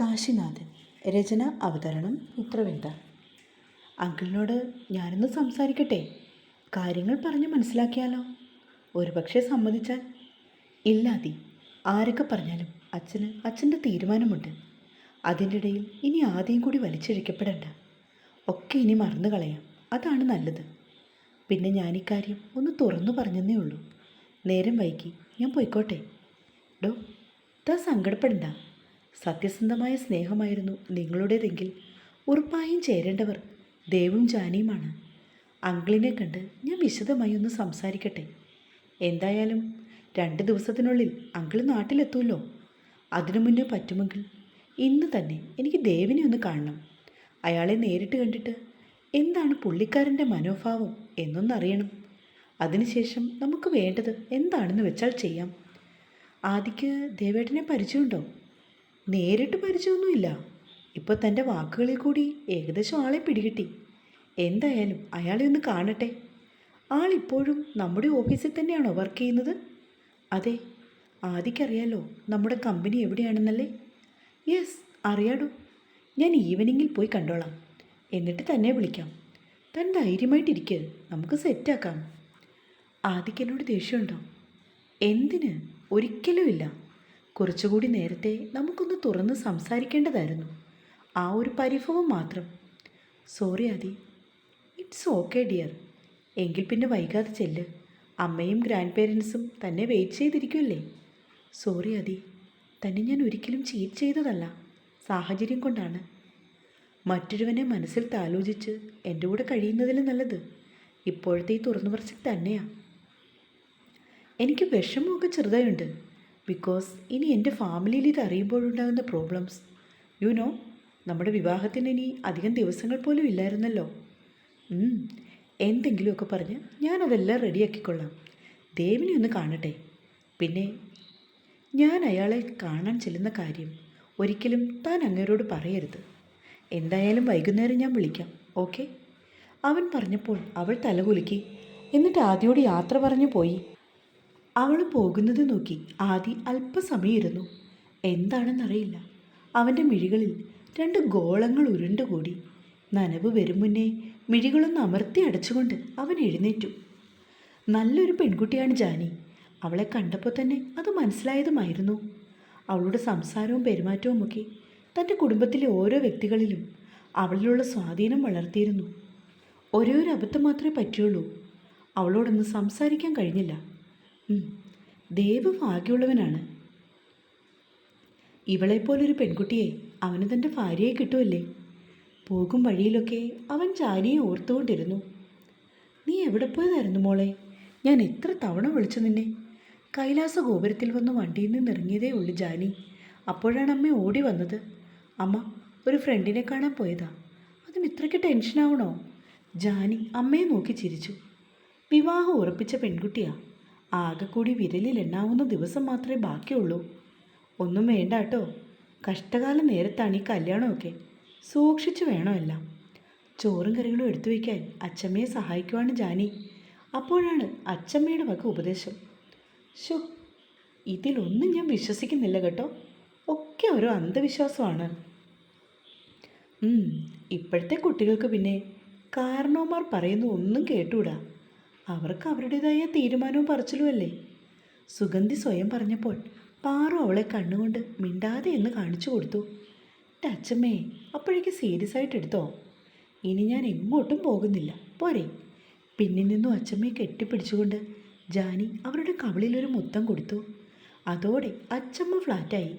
കാശിനാഥൻ. രചന അവതരണം മിത്രവേദ അങ്കിളിനോട് ഞാനൊന്ന് സംസാരിക്കട്ടെ? കാര്യങ്ങൾ പറഞ്ഞ് മനസ്സിലാക്കിയാലോ? ഒരുപക്ഷെ സമ്മതിച്ചാൽ. ഇല്ലാതി ആരൊക്കെ പറഞ്ഞാലും അച്ഛന് അച്ഛന്റെ തീരുമാനമുണ്ട്. അതിന്റെ ഇടയിൽ ഇനി ആദ്യം കൂടി വലിച്ചിഴിക്കപ്പെടണ്ട. ഒക്കെ ഇനി മറന്നു കളയാം. അതാണ് നല്ലത്. പിന്നെ ഞാൻ ഞാനിക്കാര്യം ഒന്ന് തുറന്നു പറഞ്ഞെന്നേ ഉള്ളൂ. നേരം വൈകി. ഞാൻ പോയിക്കോട്ടെ. ഡോ താ സങ്കടപ്പെടണ്ട. സത്യസന്ധമായ സ്നേഹമായിരുന്നു നിങ്ങളുടേതെങ്കിൽ ഉറപ്പായും ചേരേണ്ടവർ ദേവും ജാനിയുമാണ്. അങ്കിളിനെ കണ്ട് ഞാൻ വിശദമായി ഒന്ന് സംസാരിക്കട്ടെ? എന്തായാലും രണ്ട് ദിവസത്തിനുള്ളിൽ അങ്കിൾ നാട്ടിലെത്തുമല്ലോ അതിനു മുന്നേ പറ്റുമെങ്കിൽ ഇന്ന് തന്നെ എനിക്ക് ദേവിനെ ഒന്ന് കാണണം. അയാളെ നേരിട്ട് കണ്ടിട്ട് എന്താണ് പുള്ളിക്കാരന്റെ മനോഭാവം എന്നൊന്നറിയണം. അതിനുശേഷം നമുക്ക് വേണ്ടത് എന്താണെന്ന് വെച്ചാൽ ചെയ്യാം. ആദിക്ക് ദേവേട്ടനെ പരിചയമുണ്ടോ? നേരിട്ട് പരിചയമൊന്നുമില്ല. ഇപ്പോൾ തന്റെ വാക്കുകളിൽ കൂടി ഏകദേശം ആളെ പിടികിട്ടി. എന്തായാലും അയാളെ ഒന്ന് കാണട്ടെ. ആളിപ്പോഴും നമ്മുടെ ഓഫീസിൽ തന്നെയാണോ വർക്ക് ചെയ്യുന്നത്? അതെ ആദിക്കറിയാലോ നമ്മുടെ കമ്പനി എവിടെയാണെന്നല്ലേ? യെസ് അറിയാടോ. ഞാൻ ഈവനിങ്ങിൽ പോയി കണ്ടോളാം. എന്നിട്ട് തന്നെ വിളിക്കാം. താൻ ധൈര്യമായിട്ടിരിക്കുക നമുക്ക് സെറ്റാക്കാം. ആദിക്ക് ദേഷ്യമുണ്ടോ? എന്തിന്? ഒരിക്കലുമില്ല. കുറച്ചുകൂടി നേരത്തെ നമുക്കൊന്ന് തുറന്ന് സംസാരിക്കേണ്ടതായിരുന്നു. ആ ഒരു പരിഭവം മാത്രം. Sorry Aadi. It's okay dear എങ്കിൽ പിന്നെ വൈകാതെ ചെല്ല്. അമ്മയും ഗ്രാൻഡ് പേരൻസും തന്നെ വെയിറ്റ് ചെയ്തിരിക്കുമല്ലേ സോറി അതി തന്നെ ഞാൻ ഒരിക്കലും ചീറ്റ് ചെയ്തതല്ല. സാഹചര്യം കൊണ്ടാണ്. മറ്റൊരുവനെ മനസ്സിൽ താലോചിച്ച് എന്റെ കൂടെ കഴിയുന്നതിലും നല്ലത്. ഇപ്പോഴത്തെ ഈ തുറന്നു പറച്ചിൽ തന്നെയാണ് എനിക്ക് വിഷമമൊക്കെ ചെറുതായുണ്ട്. ബിക്കോസ് ഇനി എന്റെ ഫാമിലിയിൽ ഇത് അറിയുമ്പോഴുണ്ടാകുന്ന പ്രോബ്ലംസ് യു നോ നമ്മുടെ വിവാഹത്തിന് ഇനി അധികം ദിവസങ്ങൾ പോലും ഇല്ലായിരുന്നല്ലോ. എന്തെങ്കിലുമൊക്കെ പറഞ്ഞ് ഞാനതെല്ലാം റെഡിയാക്കിക്കൊള്ളാം ദേവിനെ ഒന്ന് കാണട്ടെ. പിന്നെ ഞാൻ അയാളെ കാണാൻ ചെല്ലുന്ന കാര്യം ഒരിക്കലും താൻ അങ്ങേരോട് പറയരുത്. എന്തായാലും വൈകുന്നേരം ഞാൻ വിളിക്കാം ഓക്കെ അവൻ പറഞ്ഞപ്പോൾ അവൾ തലകുലുക്കി. എന്നിട്ട് ആദ്യോട് യാത്ര പറഞ്ഞു പോയി. അവൾ പോകുന്നത് നോക്കി ആദി അല്പസമയം ഇരുന്നു എന്താണെന്നറിയില്ല. അവന്റെ മിഴികളിൽ രണ്ട് ഗോളങ്ങൾ ഉരുണ്ടുകൂടി. നനവ് വരും മുന്നേ മിഴികളൊന്ന് അമർത്തി അടച്ചുകൊണ്ട് അവൻ എഴുന്നേറ്റു. നല്ലൊരു പെൺകുട്ടിയാണ് ജാനി. അവളെ കണ്ടപ്പോൾ തന്നെ അത് മനസ്സിലായതുമായിരുന്നു. അവളുടെ സംസാരവും പെരുമാറ്റവും ഒക്കെ തന്റെ കുടുംബത്തിലെ ഓരോ വ്യക്തികളിലും അവളിലുള്ള സ്വാധീനം വളർത്തിയിരുന്നു. ഒരേ ഒരു അബദ്ധം മാത്രമേ പറ്റുള്ളൂ അവളോടൊന്ന് സംസാരിക്കാൻ കഴിഞ്ഞില്ല. ദേവ് ഭാഗ്യമുള്ളവനാണ് ഇവളെപ്പോലൊരു പെൺകുട്ടിയെ അവന് തന്റെ ഭാര്യയെ കിട്ടുമല്ലേ പോകും വഴിയിലൊക്കെ അവൻ ചാരിയെ ഓർത്തുകൊണ്ടിരുന്നു. നീ എവിടെ പോയതായിരുന്നു മോളെ? ഞാൻ എത്ര തവണ വിളിച്ചു നിന്നെ? കൈലാസ ഗോപുരത്തിൽ വന്ന് വണ്ടിയിൽ നിന്ന് ഇറങ്ങിയതേ ഉള്ളൂ ജാനി. അപ്പോഴാണ് അമ്മ ഓടി വന്നത്. അമ്മ ഒരു ഫ്രണ്ടിനെ കാണാൻ പോയതാ. അതിന് ഇത്രയ്ക്ക് ടെൻഷനാവണോ? ജാനി അമ്മയെ നോക്കി ചിരിച്ചു. വിവാഹം ഉറപ്പിച്ച പെൺകുട്ടിയാ. ആകെ കൂടി വിരലിൽ എണ്ണാവുന്ന ദിവസം മാത്രമേ ബാക്കിയുള്ളൂ. ഒന്നും വേണ്ട കേട്ടോ. കഷ്ടകാല നേരത്താണ് ഈ കല്യാണമൊക്കെ. സൂക്ഷിച്ചു വേണമെല്ലാം ചോറും കറികളും എടുത്തു വയ്ക്കാൻ അച്ചമ്മയെ സഹായിക്കുവാണ് ജാനി. അപ്പോഴാണ് അച്ചമ്മയുടെ വക ഉപദേശം. ഷോ ഇതിലൊന്നും ഞാൻ വിശ്വസിക്കുന്നില്ല കേട്ടോ. ഒക്കെ ഒരു അന്ധവിശ്വാസമാണ്. ഇപ്പോഴത്തെ കുട്ടികൾക്ക് പിന്നെ കാരണവന്മാർ പറയുന്ന ഒന്നും കേട്ടൂടാ. അവർക്ക് അവരുടേതായ തീരുമാനവും പറച്ചിലും അല്ലേ? സുഗന്ധി സ്വയം പറഞ്ഞപ്പോൾ പാറു അവളെ കണ്ണുകൊണ്ട് മിണ്ടാതെ എന്ന് കാണിച്ചു കൊടുത്തു. എന്റെ അച്ഛമ്മേ അപ്പോഴേക്ക് സീരിയസ് ആയിട്ട് എടുത്തോ? ഇനി ഞാൻ എങ്ങോട്ടും പോകുന്നില്ല. പോരെ. പിന്നിൽ നിന്നും അച്ഛമ്മയെ കെട്ടിപ്പിടിച്ചുകൊണ്ട് ജാനി അവരുടെ കവിളിലൊരു മുത്തം കൊടുത്തു. അതോടെ അച്ഛമ്മ ഫ്ലാറ്റായി.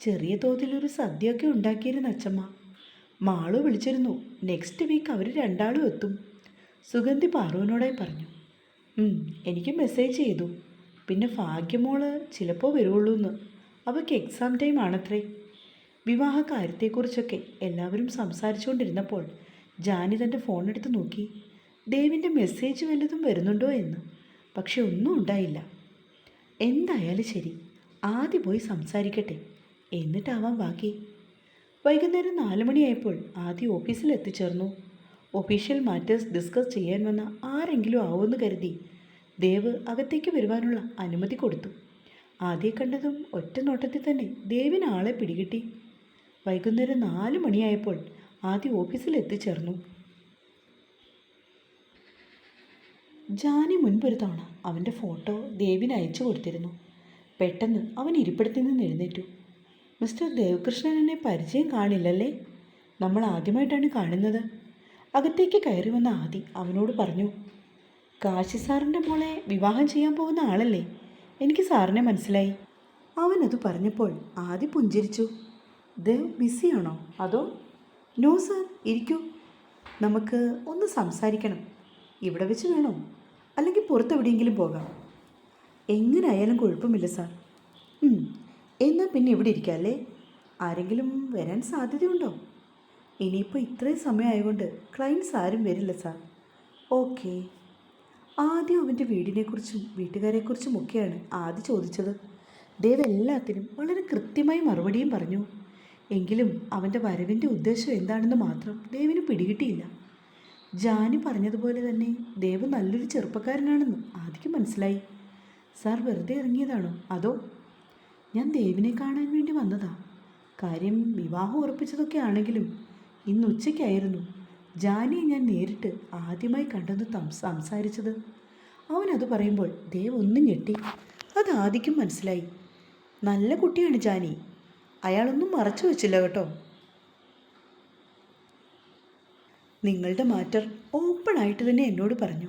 ചെറിയ തോതിലൊരു സദ്യയൊക്കെ ഉണ്ടാക്കിയിരുന്ന അച്ചമ്മ. മാളു വിളിച്ചിരുന്നു നെക്സ്റ്റ് വീക്ക് അവർ രണ്ടാളും എത്തും. സുഗന്ധി പാറുവിനോടായി പറഞ്ഞു "ഉം, എനിക്ക് മെസ്സേജ് ചെയ്തു. പിന്നെ ഭാഗ്യമോൾ ചിലപ്പോൾ വരുള്ളൂ എന്ന് അവൾക്ക് എക്സാം ടൈം ആണത്രേ. വിവാഹ കാര്യത്തെക്കുറിച്ചൊക്കെ എല്ലാവരും സംസാരിച്ചുകൊണ്ടിരുന്നപ്പോൾ ജാനി തന്റെ ഫോൺ എടുത്ത് നോക്കി. ദേവിന്റെ മെസ്സേജ് വല്ലതും വരുന്നുണ്ടോ എന്ന്. പക്ഷെ ഒന്നും ഉണ്ടായില്ല. എന്തായാലും ശരി ആദ്യം പോയി സംസാരിക്കട്ടെ. എന്നിട്ടാവാം ബാക്കി. വൈകുന്നേരം നാല് മണിയായപ്പോൾ ആദ്യം ഓഫീസിൽ എത്തിച്ചേർന്നു. ഒഫീഷ്യൽ മാറ്റേഴ്സ് ഡിസ്കസ് ചെയ്യാൻ വന്ന ആരെങ്കിലും ആവുമെന്ന് കരുതി ദേവ് അകത്തേക്ക് വരുവാനുള്ള അനുമതി കൊടുത്തു. ആദ്യം കണ്ടതും ഒറ്റ നോട്ടത്തിൽ തന്നെ ദേവിന് ആളെ പിടികിട്ടി. വൈകുന്നേരം നാല് മണിയായപ്പോൾ ആദ്യം ഓഫീസിൽ എത്തിച്ചേർന്നു. ജാനി മുൻപൊരു തവണ അവന്റെ ഫോട്ടോ ദേവിന് അയച്ചു കൊടുത്തിരുന്നു. പെട്ടെന്ന് അവൻ ഇരിപ്പിടത്തിൽ നിന്ന് എഴുന്നേറ്റു. മിസ്റ്റർ ദേവകൃഷ്ണൻ എന്നെ പരിചയം കാണില്ലല്ലേ? നമ്മൾ ആദ്യമായിട്ടാണ് കാണുന്നത്. അകത്തേക്ക് കയറി വന്ന ആദി അവനോട് പറഞ്ഞു കാശി സാറിന്റെ മോളെ വിവാഹം ചെയ്യാൻ പോകുന്ന ആളല്ലേ? എനിക്ക് സാറിനെ മനസ്സിലായി. അവനത് പറഞ്ഞപ്പോൾ ആദി പുഞ്ചിരിച്ചു ദേവ് ബിസിയാണോ? അതോ? നോ സാർ ഇരിക്കൂ. നമുക്ക് ഒന്ന് സംസാരിക്കണം. ഇവിടെ വെച്ച് വേണോ? അല്ലെങ്കിൽ പുറത്തെവിടെയെങ്കിലും പോകാം. എങ്ങനെയായാലും കുഴപ്പമില്ല സാർ. എന്നാൽ പിന്നെ ഇവിടെ ഇരിക്കാമല്ലേ ആരെങ്കിലും വരാൻ സാധ്യതയുണ്ടോ? ഇനിയിപ്പോൾ ഇത്രയും സമയമായതുകൊണ്ട് ക്ലയൻസ് ആരും വരില്ല സാർ ഓക്കെ ആദ്യം അവന്റെ വീടിനെക്കുറിച്ചും വീട്ടുകാരെക്കുറിച്ചും ഒക്കെയാണ് ആദ്യം ചോദിച്ചത്. ദേവ് എല്ലാത്തിനും വളരെ കൃത്യമായി മറുപടിയും പറഞ്ഞു. എങ്കിലും അവന്റെ വരവിന്റെ ഉദ്ദേശം എന്താണെന്ന് മാത്രം ദേവിന് പിടികിട്ടിയില്ല. ജാനി പറഞ്ഞതുപോലെ തന്നെ ദേവ് നല്ലൊരു ചെറുപ്പക്കാരനാണെന്ന് ആദ്യം മനസ്സിലായി. സാർ വെറുതെ ഇറങ്ങിയതാണോ? അതോ ഞാൻ ദേവിനെ കാണാൻ വേണ്ടി വന്നതാ? കാര്യം വിവാഹം ഉറപ്പിച്ചതൊക്കെ ആണെങ്കിലും ഇന്ന് ഉച്ചയ്ക്കായിരുന്നു. ജാനിയെ ഞാൻ നേരിട്ട് ആദ്യമായി കണ്ടെന്ന് സംസാരിച്ചത്. അവനത് പറയുമ്പോൾ ദേവ് ഒന്നും ഞെട്ടി. അത് ആദിക്കും മനസ്സിലായി. നല്ല കുട്ടിയാണ് ജാനി. അയാളൊന്നും മറച്ചു വെച്ചില്ല കേട്ടോ. നിങ്ങളുടെ മാറ്റർ ഓപ്പണായിട്ട് തന്നെ എന്നോട് പറഞ്ഞു.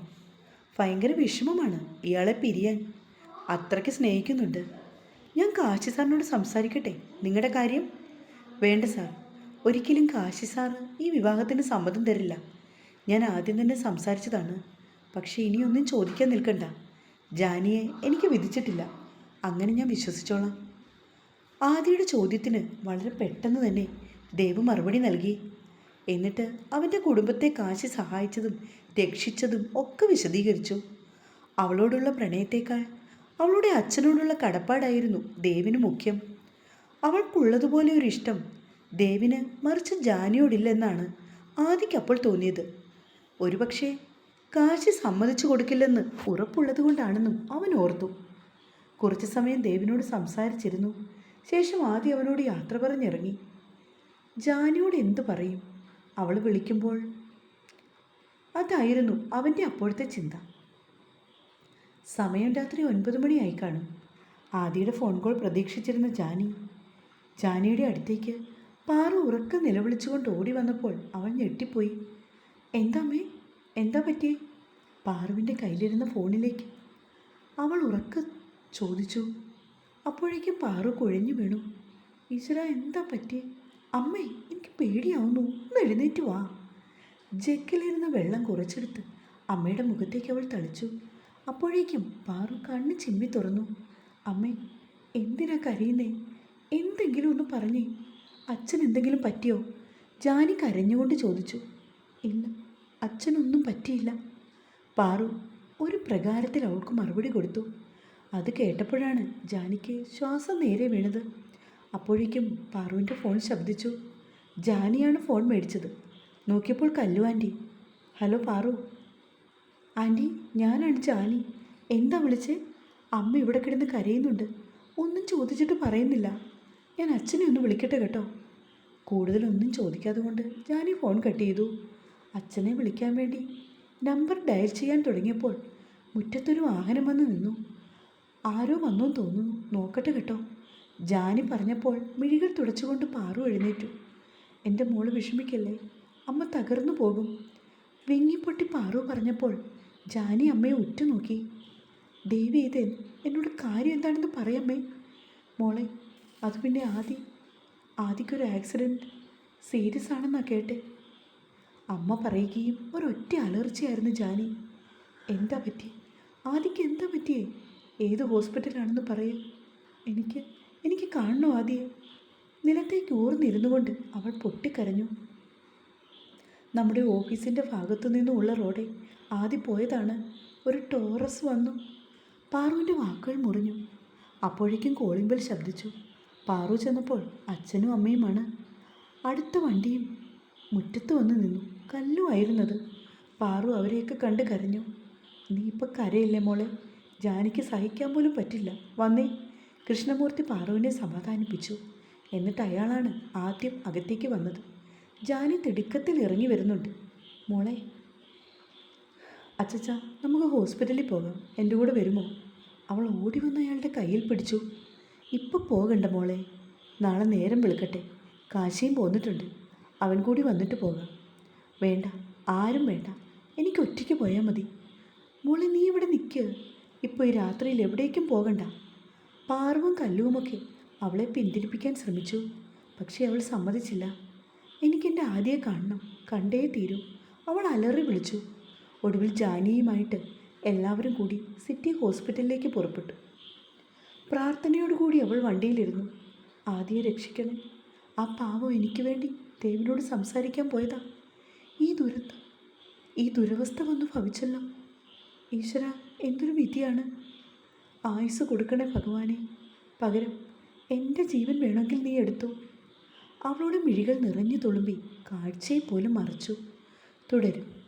ഭയങ്കര വിഷമമാണ് ഇയാളെ പിരിയാൻ. അത്രയ്ക്ക് സ്നേഹിക്കുന്നുണ്ട്. ഞാൻ കാശി സാറിനോട് സംസാരിക്കട്ടെ? നിങ്ങളുടെ കാര്യം? വേണ്ട സാർ. ഒരിക്കലും കാശി സാർ ഈ വിവാഹത്തിന് സമ്മതം തരില്ല. ഞാൻ ആദ്യം തന്നെ സംസാരിച്ചതാണ്. പക്ഷേ ഇനിയൊന്നും ചോദിക്കാൻ നിൽക്കണ്ട. ജാനിയെ എനിക്ക് വിധിച്ചിട്ടില്ല. അങ്ങനെ ഞാൻ വിശ്വസിച്ചോളാം. ആദിയുടെ ചോദ്യത്തിന് വളരെ പെട്ടെന്ന് തന്നെ ദേവ് മറുപടി നൽകി. എന്നിട്ട് അവന്റെ കുടുംബത്തെ കാശി സഹായിച്ചതും രക്ഷിച്ചതും ഒക്കെ വിശദീകരിച്ചു. അവളോടുള്ള പ്രണയത്തേക്കാൾ അവളുടെ അച്ഛനോടുള്ള കടപ്പാടായിരുന്നു ദേവിന് മുഖ്യം. അവൾക്കുള്ളതുപോലെ ഒരു ഇഷ്ടം ദേവിന് മറിച്ച് ജാനിയോടില്ലെന്നാണ് ആദിക്കപ്പോൾ തോന്നിയത്. ഒരുപക്ഷെ കാശി സമ്മതിച്ചു കൊടുക്കില്ലെന്ന് ഉറപ്പുള്ളത് കൊണ്ടാണെന്നും അവൻ ഓർത്തു. കുറച്ചു സമയം ദേവിനോട് സംസാരിച്ചിരുന്നു. ശേഷം ആദി അവനോട് യാത്ര പറഞ്ഞിറങ്ങി. ജാനിയോട് എന്തു പറയും? അവൾ വിളിക്കുമ്പോൾ അതായിരുന്നു അവന്റെ അപ്പോഴത്തെ ചിന്ത. സമയം രാത്രി ഒൻപത് മണിയായി കാണും. ആദിയുടെ ഫോൺ കോൾ പ്രതീക്ഷിച്ചിരുന്ന ജാനി. ജാനിയുടെ അടുത്തേക്ക് പാറു ഉറക്കം നിലവിളിച്ചുകൊണ്ട് ഓടി വന്നപ്പോൾ അവൾ ഞെട്ടിപ്പോയി. എന്താമ്മേ? എന്താ പറ്റിയേ? പാറുവിന്റെ കയ്യിലിരുന്ന ഫോണിലേക്ക്. അവൾ ഉറക്ക ചോദിച്ചു. അപ്പോഴേക്കും പാറു കുഴഞ്ഞു വീണു. ഈശ്വര എന്താ പറ്റിയേ? അമ്മേ എനിക്ക് പേടിയാവുന്നു. ഒന്ന് എഴുന്നേറ്റ് വാ. ജക്കിലിരുന്ന വെള്ളം കുറച്ചെടുത്ത് അമ്മയുടെ മുഖത്തേക്ക് അവൾ തളിച്ചു. അപ്പോഴേക്കും പാറു കണ്ണ് ചിമ്മി തുറന്നു. അമ്മേ എന്തിനാ കരയുന്നേ? എന്തെങ്കിലും ഒന്ന് പറഞ്ഞേ. അച്ഛൻ എന്തെങ്കിലും പറ്റിയോ? ജാനി കരഞ്ഞുകൊണ്ട് ചോദിച്ചു. ഇല്ല അച്ഛനൊന്നും പറ്റിയില്ല. പാറു ഒരു പ്രകാരത്തിൽ അവൾക്ക് മറുപടി കൊടുത്തു. അത് കേട്ടപ്പോഴാണ് ജാനിക്ക് ശ്വാസം നേരെ വീണത്. അപ്പോഴേക്കും പാറുവിന്റെ ഫോൺ ശബ്ദിച്ചു. ജാനിയാണ് ഫോൺ മേടിച്ചത്. നോക്കിയപ്പോൾ Kallu auntie. Hello Paru. Auntie ഞാനാണ് ജാനി. എന്താ വിളിച്ചേ? അമ്മ ഇവിടെ കിടന്ന് കരയുന്നുണ്ട്. ഒന്നും ചോദിച്ചിട്ട് പറയുന്നില്ല. ഞാൻ അച്ഛനെ ഒന്ന് വിളിക്കട്ടെ കേട്ടോ. കൂടുതലൊന്നും ചോദിക്കാതെ കൊണ്ട് ജാനി ഫോൺ കട്ട് ചെയ്തു. അച്ഛനെ വിളിക്കാൻ വേണ്ടി നമ്പർ ഡയൽ ചെയ്യാൻ തുടങ്ങിയപ്പോൾ മുറ്റത്തൊരു വാഹനം വന്ന് നിന്നു. ആരോ വന്നു തോന്നുന്നു. നോക്കട്ടെ കേട്ടോ. ജാനി പറഞ്ഞപ്പോൾ മിഴികൾ തുടച്ചുകൊണ്ട് പാറു എഴുന്നേറ്റു. എന്റെ മോൾ വിഷമിക്കല്ലേ? അമ്മ തകർന്നു പോകും. വിങ്ങിപ്പൊട്ടി പാറു പറഞ്ഞപ്പോൾ ജാനി അമ്മയെ ഉറ്റുനോക്കി. ദേവി ഇത് എന്നോട് കാര്യം എന്താണെന്ന് പറയമ്മേ. മോളെ അത് പിന്നെ ആദി ആദിക്കൊരു ആക്സിഡന്റ് സീരിയസ് ആണെന്നാ കേട്ടെ. അമ്മ പറയുകയും ഒരൊറ്റ അലർച്ചയായിരുന്നു ജാനി. എന്താ പറ്റി? ആദിക്ക് എന്താ പറ്റിയേ? ഏത് ഹോസ്പിറ്റലാണെന്ന് പറയേ. എനിക്ക് എനിക്ക് കാണണോ ആദിയെ? നിലത്തേക്ക് ഊർന്നിരുന്നു കൊണ്ട് അവൾ പൊട്ടിക്കരഞ്ഞു. നമ്മുടെ ഓഫീസിന്റെ ഭാഗത്തു നിന്നുമുള്ള റോഡേ ആദ്യ പോയതാണ്. ഒരു ടോറസ് വന്നു. പാറുവിന്റെ വാക്കുകൾ മുറിഞ്ഞു. അപ്പോഴേക്കും കോളിംഗ് ബെൽ ശബ്ദിച്ചു. പാറു ചെന്നപ്പോൾ അച്ഛനും അമ്മയുമാണ്. അടുത്ത വണ്ടിയും മുറ്റത്ത് വന്ന് നിന്നു. കല്ലുമായിരുന്നത് പാറു അവരെയൊക്കെ കണ്ട് കരഞ്ഞു. നീ ഇപ്പം കരയില്ലേ മോളെ? ജാനിക്ക് സഹിക്കാൻ പോലും പറ്റില്ല. വന്നേ. കൃഷ്ണമൂർത്തി പാറുവിനെ സമാധാനിപ്പിച്ചു. എന്നിട്ട് അയാളാണ് ആദ്യം അകത്തേക്ക് വന്നത്. ജാനി തിടുക്കത്തിൽ ഇറങ്ങി വരുന്നുണ്ട്. മോളെ അച്ചച്ച നമുക്ക് ഹോസ്പിറ്റലിൽ പോകാം. എന്റെ കൂടെ വരുമോ? അവൾ ഓടി വന്ന് അയാളുടെ കയ്യിൽ പിടിച്ചു. ഇപ്പം പോകണ്ട മോളെ. നാളെ നേരം വിളിക്കട്ടെ. കാശിയും പോന്നിട്ടുണ്ട്. അവൻ കൂടി വന്നിട്ട് പോകാം. വേണ്ട ആരും വേണ്ട. എനിക്ക് ഒറ്റയ്ക്ക് പോയാൽ മതി. മോളെ നീ ഇവിടെ നിൽക്കുക ഇപ്പോൾ ഈ രാത്രിയിൽ എവിടേക്കും പോകണ്ട. പാർവും കല്ലുവുമൊക്കെ അവളെ പിന്തിരിപ്പിക്കാൻ ശ്രമിച്ചു. പക്ഷേ അവൾ സമ്മതിച്ചില്ല. എനിക്കെന്റെ ആദ്യം കാണണം. കണ്ടേ തീരൂ. അവൾ അലറി വിളിച്ചു. ഒടുവിൽ ജാനിയുമായിട്ട് എല്ലാവരും കൂടി സിറ്റി ഹോസ്പിറ്റലിലേക്ക് പുറപ്പെട്ടു. പ്രാർത്ഥനയോടുകൂടി അവൾ വണ്ടിയിലിരുന്നു. ആദ്യം രക്ഷിക്കണം. ആ പാവം എനിക്ക് വേണ്ടി ദേവിനോട് സംസാരിക്കാൻ പോയതാ. ഈ ദുരന്തം ഈ ദുരവസ്ഥ വന്നു ഭവിച്ചല്ലോ. ഈശ്വര എന്തൊരു വിധിയാണ്. ആയുസ് കൊടുക്കണേ ഭഗവാനെ. പകരം എന്റെ ജീവൻ വേണമെങ്കിൽ നീ എടുത്തു. അവളുടെ മിഴികൾ നിറഞ്ഞു തുളുമ്പി കാഴ്ചയെ പോലും മറിച്ചു. തുടരും.